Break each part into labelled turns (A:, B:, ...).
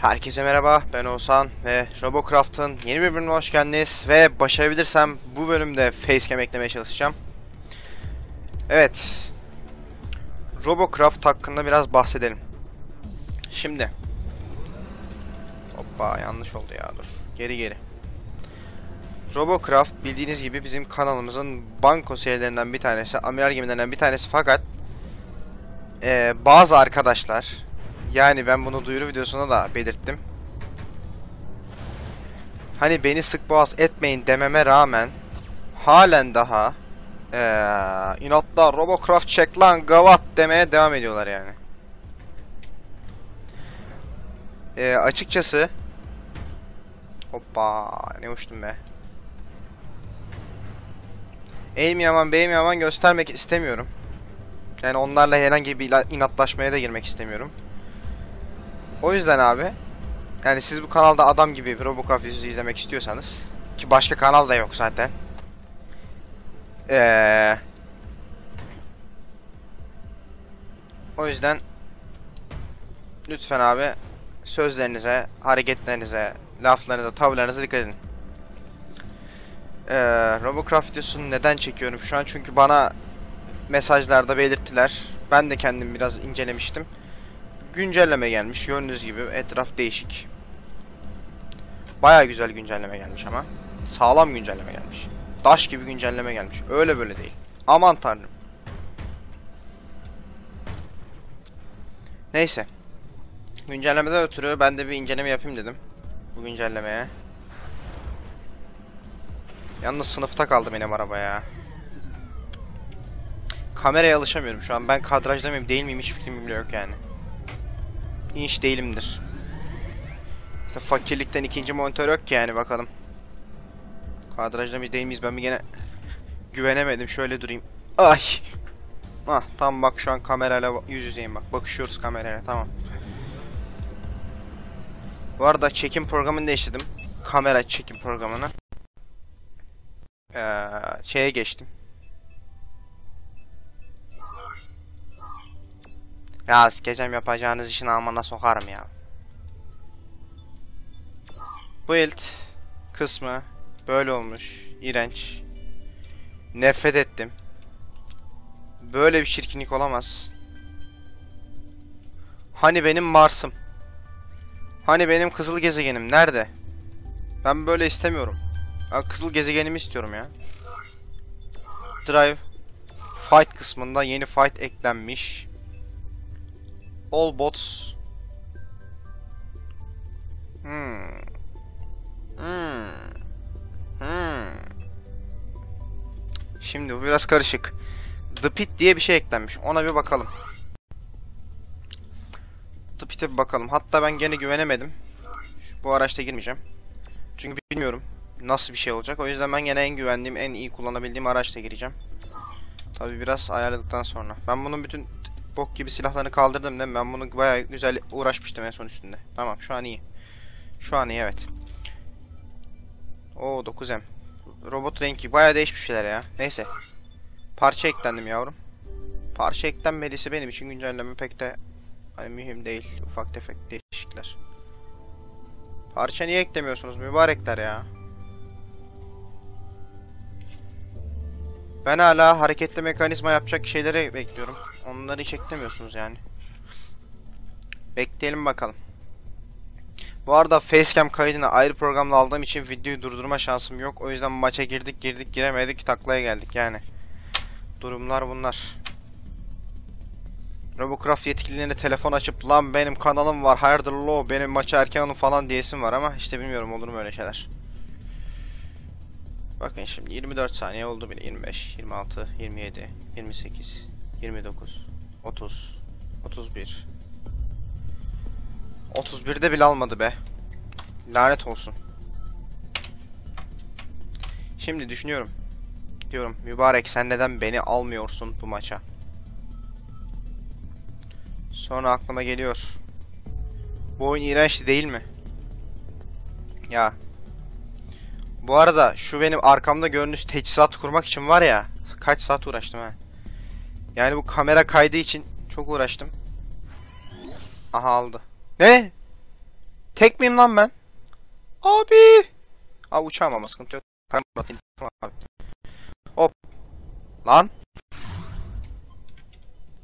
A: Herkese merhaba, ben Oğuzhan ve Robocraft'ın yeni bir bölümüne hoş geldiniz ve başarabilirsem bu bölümde facecam eklemeye çalışacağım. Evet, Robocraft hakkında biraz bahsedelim. Şimdi, hoppa yanlış oldu ya dur, geri geri. Robocraft bildiğiniz gibi bizim kanalımızın banko serilerinden bir tanesi, amiral gemilerinden bir tanesi fakat eee, bazı arkadaşlar yani ben bunu duyuru videosunda da belirttim. Hani beni sık boğaz etmeyin dememe rağmen halen daha eee inatla Robocraft çek lan gavat demeye devam ediyorlar yani. Eee, açıkçası Hoppa ne uçtum be. El mi yaman bey mi yaman göstermek istemiyorum. Yani onlarla herhangi bir inatlaşmaya da girmek istemiyorum. O yüzden abi yani siz bu kanalda adam gibi Robocraft videosu izlemek istiyorsanız ki başka kanal da yok zaten. Ee, o yüzden lütfen abi sözlerinize, hareketlerinize, laflarınıza, tavırlarınıza dikkat edin. Ee, Robocraft videosunu neden çekiyorum şu an? Çünkü bana mesajlarda belirttiler. Ben de kendim biraz incelemiştim güncelleme gelmiş. Gördüğünüz gibi etraf değişik. Baya güzel güncelleme gelmiş ama. Sağlam güncelleme gelmiş. Daş gibi güncelleme gelmiş. Öyle böyle değil. Aman tanrım. Neyse. Güncellemeden ötürü ben de bir inceleme yapayım dedim. Bu güncellemeye. Yalnız sınıfta kaldı benim araba ya. Kameraya alışamıyorum şu an. Ben kadrajda mıyım değil miyim hiç fikrim bile yok yani. İnş değilimdir. Mesela fakirlikten ikinci monitör yok ki yani bakalım. Kadrajda mı değil miyiz ben bir gene güvenemedim şöyle durayım. Ay. Ah tam bak şu an kamerayla yüz yüzeyim bak bakışıyoruz kamerayla tamam. Bu arada çekim programını değiştirdim. Kamera çekim programını. Ee, şeye geçtim. Ya sikeceğim yapacağınız işin amına sokarım ya. Bu build kısmı böyle olmuş. İğrenç. Nefret ettim. Böyle bir çirkinlik olamaz. Hani benim Mars'ım? Hani benim kızıl gezegenim nerede? Ben böyle istemiyorum. Ben kızıl gezegenimi istiyorum ya. Drive Fight kısmında yeni fight eklenmiş. All bots. Hmm. Hmm. Hmm. Şimdi bu biraz karışık. The Pit diye bir şey eklenmiş. Ona bir bakalım. The Pit'e bir bakalım. Hatta ben gene güvenemedim. Şu, bu araçta girmeyeceğim. Çünkü bilmiyorum nasıl bir şey olacak. O yüzden ben gene en güvendiğim, en iyi kullanabildiğim araçta gireceğim. Tabi biraz ayarladıktan sonra. Ben bunun bütün bok gibi silahlarını kaldırdım değil mi? Ben bunu bayağı güzel uğraşmıştım en son üstünde. Tamam şu an iyi. Şu an iyi evet. Oo 9M. Robot renki bayağı değişmiş şeyler ya. Neyse. Parça eklendim yavrum. Parça eklenmediyse benim için güncelleme pek de hani mühim değil. Ufak tefek değişiklikler. Parça niye eklemiyorsunuz mübarekler ya? Ben hala hareketli mekanizma yapacak şeyleri bekliyorum. Onları hiç eklemiyorsunuz yani. Bekleyelim bakalım. Bu arada facecam kaydını ayrı programda aldığım için videoyu durdurma şansım yok. O yüzden maça girdik girdik giremedik taklaya geldik yani. Durumlar bunlar. Robocraft yetkililerine telefon açıp lan benim kanalım var hayırdır lo benim maça erken alın falan diyesim var ama işte bilmiyorum olur mu öyle şeyler. Bakın şimdi 24 saniye oldu bile 25, 26, 27, 28, 29, 30, 31. 31'de bile almadı be. Lanet olsun. Şimdi düşünüyorum. Diyorum mübarek sen neden beni almıyorsun bu maça? Sonra aklıma geliyor. Bu oyun iğrençti değil mi? Ya. Bu arada şu benim arkamda gördüğünüz teçhizat kurmak için var ya. Kaç saat uğraştım ha. Yani bu kamera kaydı için çok uğraştım. Aha aldı. Ne? Tek miyim lan ben? Abi. Aa uçağım ama sıkıntı yok. Abi. Hop. Lan.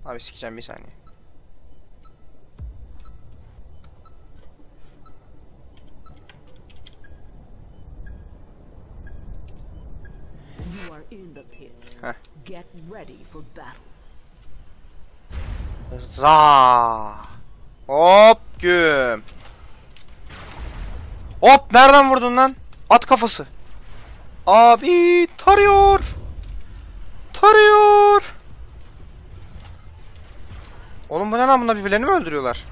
A: Abi sikeceğim bir saniye. Heh.
B: Get ready for battle.
A: Za. Hop güm. Hop nereden vurdun lan? At kafası. Abi tarıyor. Tarıyor. Oğlum bu ne lan bunlar birbirlerini mi öldürüyorlar?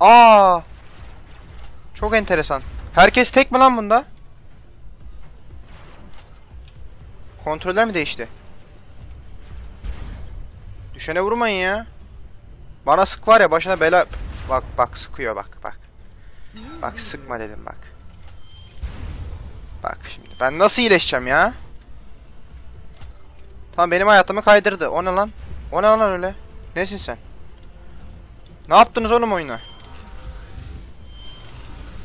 A: Aa. Çok enteresan. Herkes tek mi lan bunda? Kontroller mi değişti? Düşene vurmayın ya. Bana sık var ya başına bela... Bak bak sıkıyor bak bak. Bak sıkma dedim bak. Bak şimdi ben nasıl iyileşeceğim ya? Tamam benim hayatımı kaydırdı. O ne lan? O ne lan öyle? Nesin sen? Ne yaptınız oğlum oyuna?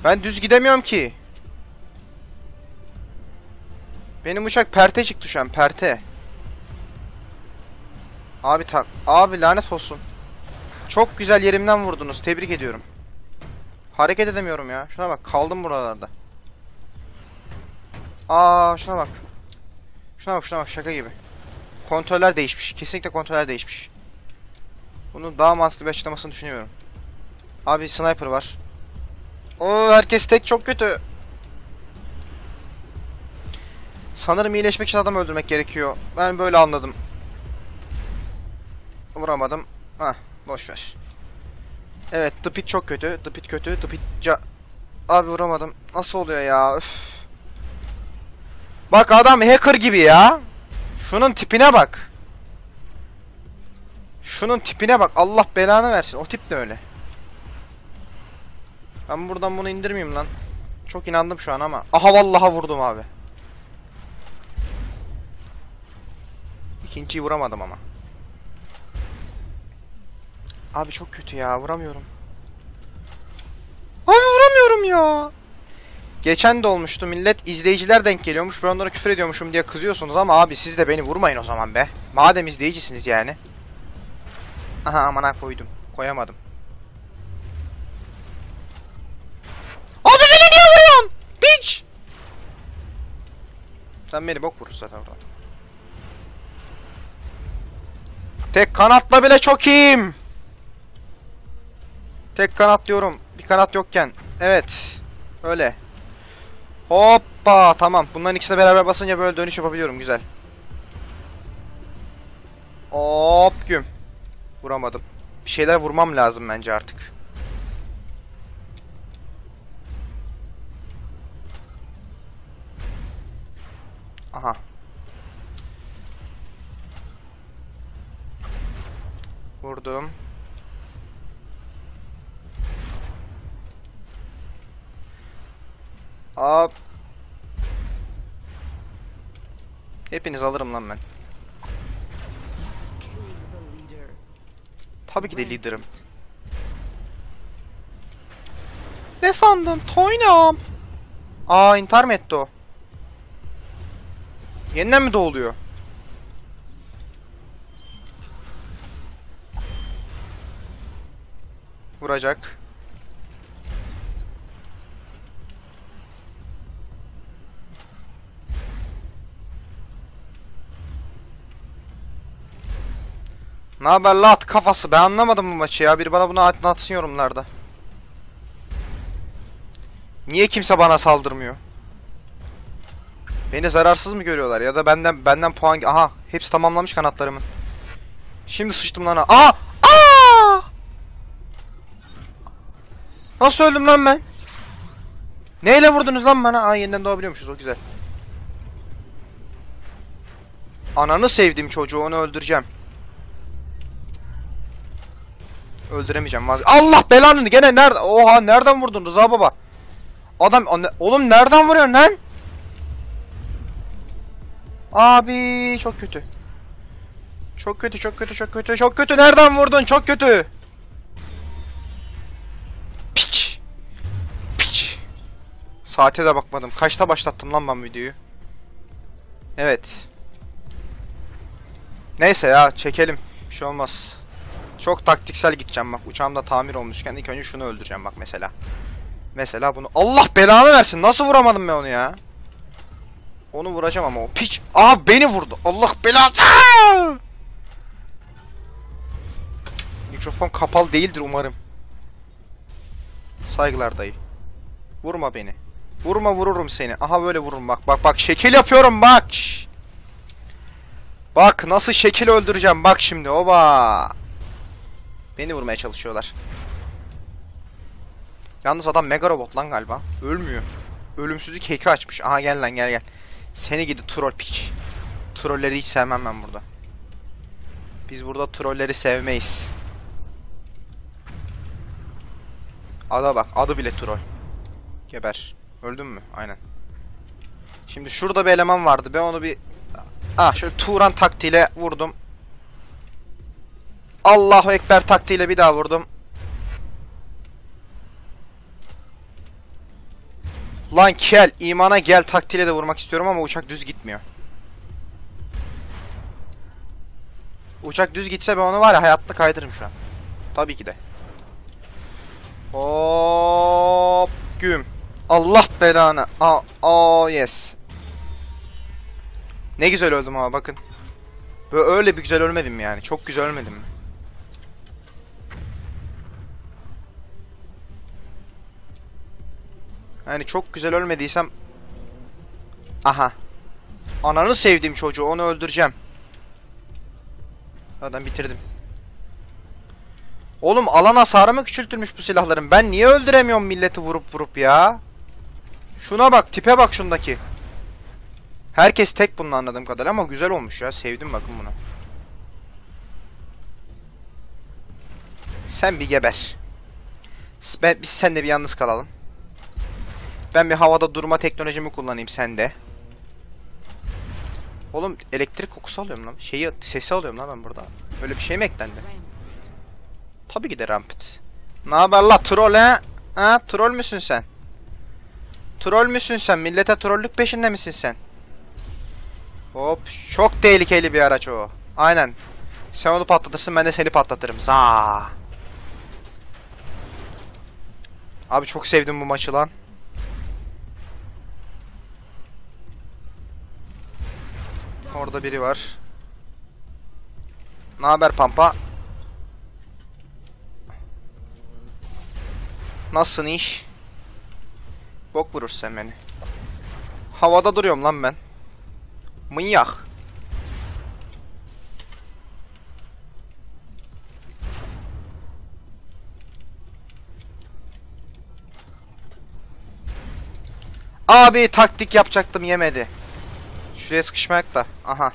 A: Ben düz gidemiyorum ki. Benim uçak perte çıktı şu an perte. Abi tak. Abi lanet olsun. Çok güzel yerimden vurdunuz. Tebrik ediyorum. Hareket edemiyorum ya. Şuna bak kaldım buralarda. Aa şuna bak. Şuna bak şuna bak şaka gibi. Kontroller değişmiş. Kesinlikle kontroller değişmiş. Bunun daha mantıklı bir açıklamasını düşünüyorum. Abi sniper var. Oo herkes tek çok kötü. Sanırım iyileşmek için adam öldürmek gerekiyor. Ben böyle anladım. Vuramadım. Hah boş ver. Evet the pit çok kötü. The pit kötü. The pit ca... Abi vuramadım. Nasıl oluyor ya? Üf. Bak adam hacker gibi ya. Şunun tipine bak. Şunun tipine bak. Allah belanı versin. O tip de öyle. Ben buradan bunu indirmeyeyim lan. Çok inandım şu an ama. Aha vallaha vurdum abi. İkinciyi vuramadım ama. Abi çok kötü ya vuramıyorum. Abi vuramıyorum ya. Geçen de olmuştu millet izleyiciler denk geliyormuş ben onlara küfür ediyormuşum diye kızıyorsunuz ama abi siz de beni vurmayın o zaman be. Madem izleyicisiniz yani. Aha amana koydum. Koyamadım. Abi beni niye vuruyorsun? Bitch! Sen beni bok vurursun zaten oradan. Tek kanatla bile çok iyiyim. Tek kanat diyorum. Bir kanat yokken. Evet. Öyle. Hoppa tamam. Bunların ikisine beraber basınca böyle dönüş yapabiliyorum. Güzel. Hop güm. Vuramadım. Bir şeyler vurmam lazım bence artık. Aha. Vurdum. Hop. Hepiniz alırım lan ben. Tabii ki de liderim. Ne sandın? Toynam. Aa intihar mı etti o? Yeniden mi doğuluyor? Vuracak. Ne haber lat kafası? Ben anlamadım bu maçı ya. Biri bana bunu anlatsın yorumlarda. Niye kimse bana saldırmıyor? Beni zararsız mı görüyorlar ya da benden benden puan aha hepsi tamamlamış kanatlarımın. Şimdi sıçtım lan. Aa! Aa! Nasıl öldüm lan ben? Neyle vurdunuz lan bana? Aa yeniden doğabiliyormuşuz o güzel. Ananı sevdiğim çocuğu onu öldüreceğim. Öldüremeyeceğim vaz. Allah belanı gene nerede? Oha nereden vurdun Rıza baba? Adam oğlum nereden vuruyor lan? Abi çok kötü. Çok kötü, çok kötü, çok kötü, çok kötü. Nereden vurdun? Çok kötü. Piç. Piç. Saate de bakmadım. Kaçta başlattım lan ben videoyu? Evet. Neyse ya çekelim. Bir şey olmaz. Çok taktiksel gideceğim bak. Uçağımda tamir olmuşken ilk önce şunu öldüreceğim bak mesela. Mesela bunu. Allah belanı versin. Nasıl vuramadım ben onu ya? Onu vuracağım ama o piç. Aha beni vurdu. Allah belası. Aa! Mikrofon kapalı değildir umarım. Saygılar dayı. Vurma beni. Vurma vururum seni. Aha böyle vururum bak. Bak bak şekil yapıyorum bak. Bak nasıl şekil öldüreceğim bak şimdi. Oba. Beni vurmaya çalışıyorlar. Yalnız adam mega robot lan galiba. Ölmüyor. Ölümsüzlük hack'i açmış. Aha gel lan gel gel. Seni gidi troll piç. Trolleri hiç sevmem ben burada. Biz burada trolleri sevmeyiz. Ada bak. Adı bile troll. Geber. Öldün mü? Aynen. Şimdi şurada bir eleman vardı. Ben onu bir... Ah şöyle Turan taktiğiyle vurdum. Allahu Ekber taktiğiyle bir daha vurdum. Lan kel imana gel taktiğiyle de vurmak istiyorum ama uçak düz gitmiyor. Uçak düz gitse ben onu var ya hayatını kaydırırım şu an. Tabii ki de. Hop güm. Allah belanı. Aa, oh yes. Ne güzel öldüm ama bakın. Böyle öyle bir güzel ölmedim yani. Çok güzel ölmedim mi? Yani çok güzel ölmediysem... Aha. Ananı sevdiğim çocuğu onu öldüreceğim. Zaten bitirdim. Oğlum alan hasarı mı küçültülmüş bu silahların? Ben niye öldüremiyorum milleti vurup vurup ya? Şuna bak tipe bak şundaki. Herkes tek bunun anladığım kadarıyla ama güzel olmuş ya. Sevdim bakın bunu. Sen bir geber. Ben, biz seninle bir yalnız kalalım. Ben bir havada durma teknolojimi kullanayım sende. Oğlum elektrik kokusu alıyorum lan. Şeyi sesi alıyorum lan ben burada. Böyle bir şey mi eklendi? Tabii ki de Rampit. Ne haber la troll he? Ha troll müsün sen? Troll müsün sen? Millete trollük peşinde misin sen? Hop çok tehlikeli bir araç o. Aynen. Sen onu patlatırsın ben de seni patlatırım. Za. Abi çok sevdim bu maçı lan. Orada biri var. Ne haber Pampa? Nasılsın iş? Bok vurursun beni. Havada duruyorum lan ben. Mınyak. Abi taktik yapacaktım yemedi. Şuraya sıkışmayak da. Aha.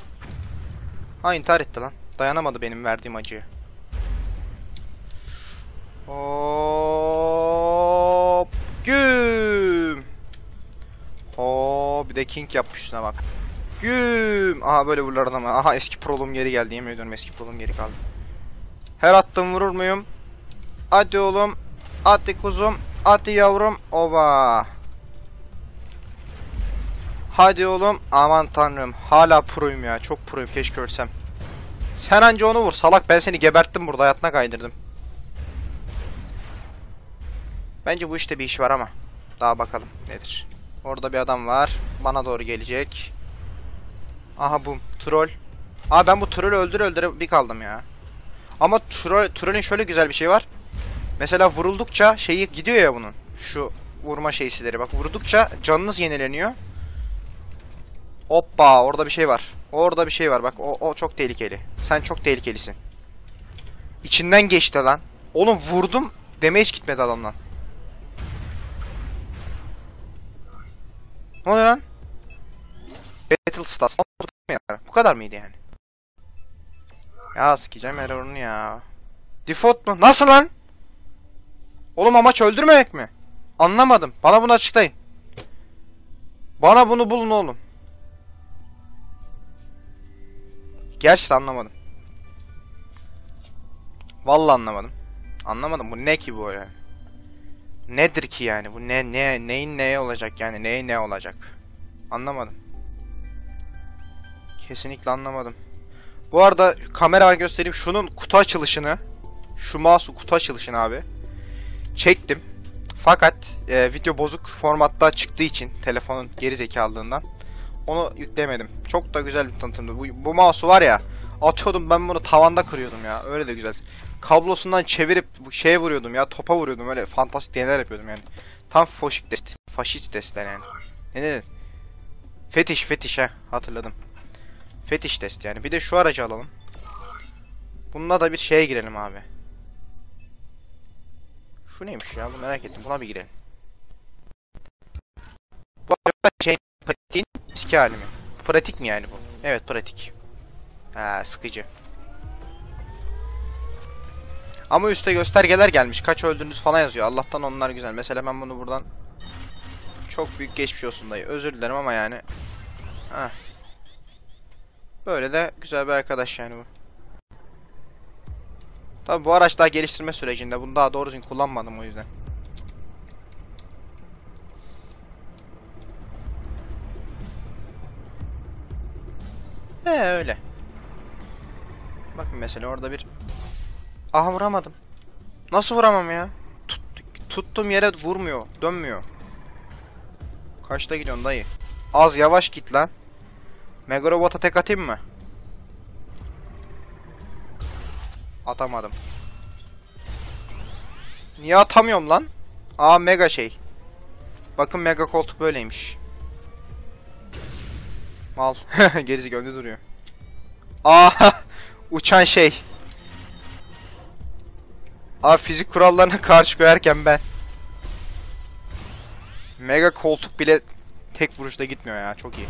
A: Ha intihar etti lan. Dayanamadı benim verdiğim acıya. Hop. Güm. Hop. Bir de king yapmış şuna bak. Güm. Aha böyle vururlar adama. Aha eski prolum geri geldi. Yemin ediyorum eski prolum geri kaldı. Her attığım vurur muyum? Hadi oğlum. Hadi kuzum. Hadi yavrum. Oba. Hadi oğlum. Aman tanrım. Hala proyum ya. Çok proyum. Keşke ölsem. Sen anca onu vur. Salak ben seni geberttim burada. Hayatına kaydırdım. Bence bu işte bir iş var ama. Daha bakalım nedir. Orada bir adam var. Bana doğru gelecek. Aha bu troll. Aa ben bu trolü öldür öldüre bir kaldım ya. Ama troll, trollün şöyle güzel bir şey var. Mesela vuruldukça şeyi gidiyor ya bunun. Şu vurma şeysileri. Bak vurdukça canınız yenileniyor. Hoppa orada bir şey var. Orada bir şey var bak o, o çok tehlikeli. Sen çok tehlikelisin. İçinden geçti lan. Oğlum vurdum. Damage gitmedi adamdan. Ne oluyor lan? Battle Stats. Bu kadar mıydı yani? Ya sikeceğim error'unu ya. Default mu? Nasıl lan? Oğlum amaç öldürmemek mi? Anlamadım. Bana bunu açıklayın. Bana bunu bulun oğlum. Gerçekten anlamadım. Vallahi anlamadım. Anlamadım bu ne ki bu yani. Nedir ki yani? Bu ne ne neyin neye olacak yani? Neye ne olacak? Anlamadım. Kesinlikle anlamadım. Bu arada kamera göstereyim şunun kutu açılışını. Şu mouse kutu açılışını abi. Çektim. Fakat e, video bozuk formatta çıktığı için telefonun geri zekalılığından onu yüklemedim. Çok da güzel bir tanıtımdı. Bu, bu mouse'u var ya atıyordum ben bunu tavanda kırıyordum ya. Öyle de güzel. Kablosundan çevirip şeye vuruyordum ya topa vuruyordum. Öyle fantastik deneyler yapıyordum yani. Tam foşik test. Faşist testler yani. Ne dedin? Fetiş fetiş ha hatırladım. Fetiş test yani. Bir de şu aracı alalım. Bununla da bir şeye girelim abi. Şu neymiş ya? Bu merak ettim. Buna bir girelim. Bu şey pratiğin eski hali mi? Pratik mi yani bu? Evet pratik. Ha sıkıcı. Ama üstte göstergeler gelmiş. Kaç öldüğünüz falan yazıyor. Allah'tan onlar güzel. Mesela ben bunu buradan çok büyük geçmiş olsun dayı. Özür dilerim ama yani. Heh. Böyle de güzel bir arkadaş yani bu. Tabi bu araç daha geliştirme sürecinde. Bunu daha doğru düzgün kullanmadım o yüzden. He öyle. Bakın mesela orada bir... Aha vuramadım. Nasıl vuramam ya? Tut, tuttuğum yere vurmuyor. Dönmüyor. Kaçta gidiyorsun dayı? Az yavaş git lan. Mega Robot'a tek atayım mı? Atamadım. Niye atamıyorum lan? Aa mega şey. Bakın mega koltuk böyleymiş. Mal. Gerisi gönlü duruyor. Aa uçan şey. Aa fizik kurallarına karşı koyarken ben. Mega koltuk bile tek vuruşta gitmiyor ya çok iyi.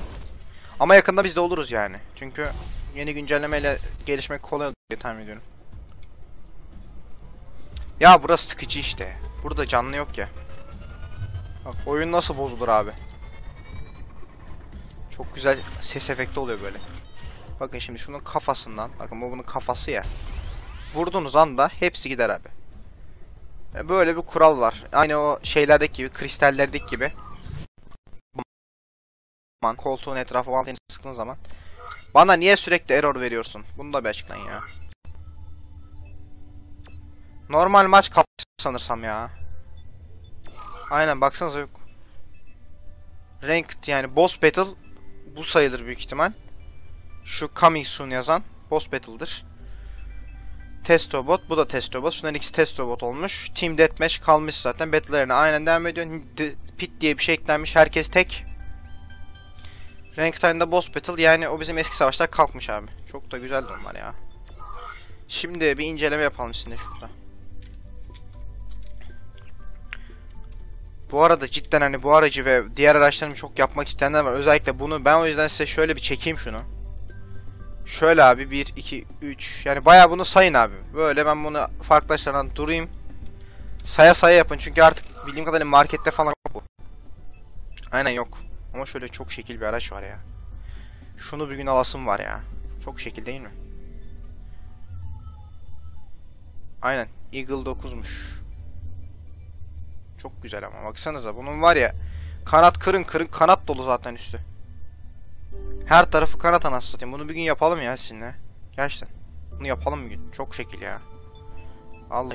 A: Ama yakında biz de oluruz yani. Çünkü yeni güncellemeyle gelişmek kolay olur diye tahmin ediyorum. Ya burası sıkıcı işte. Burada canlı yok ya. Bak oyun nasıl bozulur abi. Çok güzel ses efekti oluyor böyle. Bakın şimdi şunun kafasından. Bakın bu bunun kafası ya. Vurduğunuz anda hepsi gider abi. Yani Böyle bir kural var. Aynı o şeylerdeki gibi, kristallerdeki gibi. Koltuğun etrafı mantığını sıktığın zaman. Bana niye sürekli error veriyorsun? Bunu da bir açıklayın ya. Normal maç kap sanırsam ya. Aynen baksanıza yok. Ranked yani boss battle bu sayılır büyük ihtimal. Şu coming soon yazan boss battle'dır. Test robot bu da test robot. Şunların ikisi test robot olmuş. Team deathmatch kalmış zaten. Battle'larına aynen devam ediyor. Pit diye bir şey eklenmiş. Herkes tek. Ranked halinde boss battle yani o bizim eski savaşlar kalkmış abi. Çok da güzeldi onlar ya. Şimdi bir inceleme yapalım şimdi şurada. Bu arada cidden hani bu aracı ve diğer araçlarımı çok yapmak isteyenler var. Özellikle bunu ben o yüzden size şöyle bir çekeyim şunu. Şöyle abi 1, 2, 3 yani bayağı bunu sayın abi. Böyle ben bunu farklı açılardan durayım. Saya saya yapın çünkü artık bildiğim kadarıyla markette falan yok bu. Aynen yok. Ama şöyle çok şekil bir araç var ya. Şunu bir gün alasım var ya. Çok şekil değil mi? Aynen. Eagle 9'muş. Çok güzel ama baksanıza bunun var ya kanat kırın kırın kanat dolu zaten üstü. Her tarafı kanat anasını satayım. Bunu bir gün yapalım ya sizinle. Gerçekten. Bunu yapalım bir gün. Çok şekil ya. Vallahi.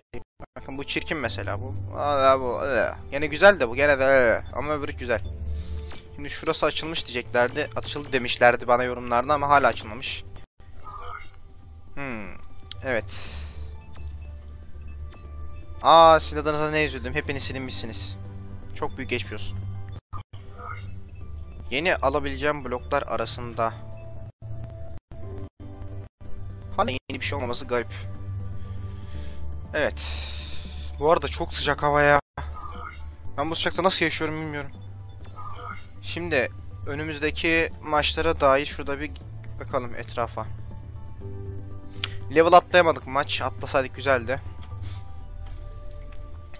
A: Bakın bu çirkin mesela bu. Aa, bu. ıı. Yine güzel de bu gene de ıı. ama öbürü güzel. Şimdi şurası açılmış diyeceklerdi. Açıldı demişlerdi bana yorumlarda ama hala açılmamış. Hmm. Evet. Aa sizin adınıza ne üzüldüm. Hepiniz silinmişsiniz. Çok büyük geçmiş olsun. Yeni alabileceğim bloklar arasında. Hala yeni bir şey olmaması garip. Evet. Bu arada çok sıcak hava ya. Ben bu sıcakta nasıl yaşıyorum bilmiyorum. Şimdi önümüzdeki maçlara dair şurada bir bakalım etrafa. Level atlayamadık maç. Atlasaydık güzeldi.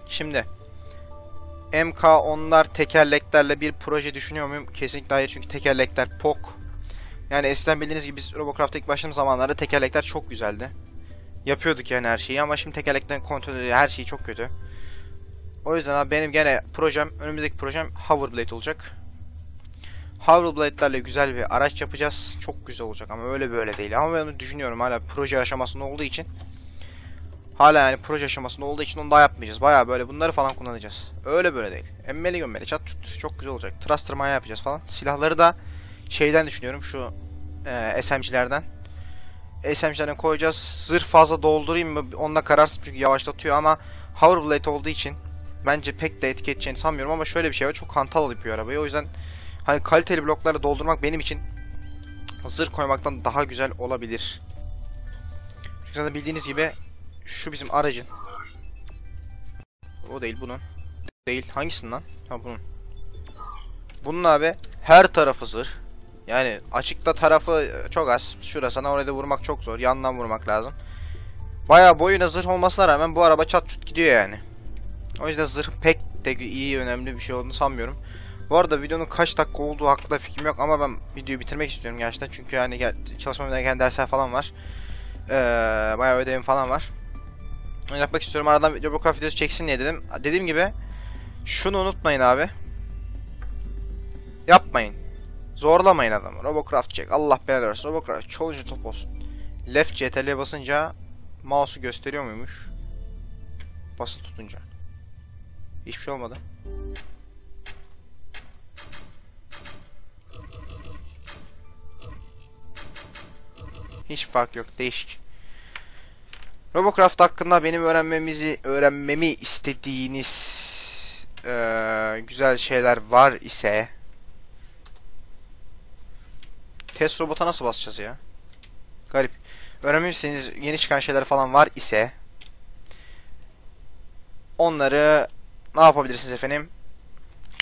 A: Şimdi MK10'lar tekerleklerle bir proje düşünüyor muyum? Kesinlikle hayır çünkü tekerlekler POK. Yani eskiden bildiğiniz gibi biz Robocraft'ta ilk başladığım zamanlarda tekerlekler çok güzeldi. Yapıyorduk yani her şeyi ama şimdi tekerleklerin kontrolü her şeyi çok kötü. O yüzden abi benim gene projem, önümüzdeki projem Hoverblade olacak. Hoverblade'lerle güzel bir araç yapacağız. Çok güzel olacak ama öyle böyle değil. Ama ben onu düşünüyorum hala proje aşamasında olduğu için. Hala yani proje aşamasında olduğu için onu daha yapmayacağız. Bayağı böyle bunları falan kullanacağız. Öyle böyle değil. Emmeli gömmeli çat çut çok güzel olacak. Thruster maya yapacağız falan. Silahları da şeyden düşünüyorum şu e, SMG'lerden. SMG'lerden koyacağız. Zırh fazla doldurayım mı? Onunla kararsın çünkü yavaşlatıyor ama Hoverblade olduğu için bence pek de etki edeceğini sanmıyorum ama şöyle bir şey var. Çok hantal yapıyor arabayı. O yüzden hani kaliteli bloklarla doldurmak benim için zırh koymaktan daha güzel olabilir. Çünkü zaten bildiğiniz gibi şu bizim aracın. O değil bunun. Değil. Hangisinin lan? Ha bunun. Bunun abi her tarafı zırh. Yani açıkta tarafı çok az. Şurasına oraya da vurmak çok zor. Yandan vurmak lazım. Bayağı boyuna zırh olmasına rağmen bu araba çat çut gidiyor yani. O yüzden zırh pek de iyi önemli bir şey olduğunu sanmıyorum. Bu arada videonun kaç dakika olduğu hakkında fikrim yok ama ben videoyu bitirmek istiyorum gerçekten. Çünkü yani çalışmam gereken dersler falan var. Ee, bayağı ödevim falan var. Yapmak istiyorum. Aradan Robocraft videosu çeksin diye dedim. Dediğim gibi şunu unutmayın abi. Yapmayın. Zorlamayın adamı. Robocraft çek. Allah belanı versin. Robocraft çolunca top olsun. Left CTRL'ye basınca mouse'u gösteriyor muymuş? Bası tutunca. Hiçbir şey olmadı. Hiç fark yok. Değişik. Robocraft hakkında benim öğrenmemizi öğrenmemi istediğiniz eee, güzel şeyler var ise test robota nasıl basacağız ya? Garip. Öğrenmişseniz yeni çıkan şeyler falan var ise onları ne yapabilirsiniz efendim?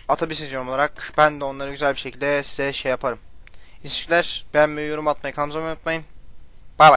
A: Atabilirsiniz yorum olarak. Ben de onları güzel bir şekilde size şey yaparım. İlişkiler beğenmeyi, yorum atmayı, kanalımıza unutmayın.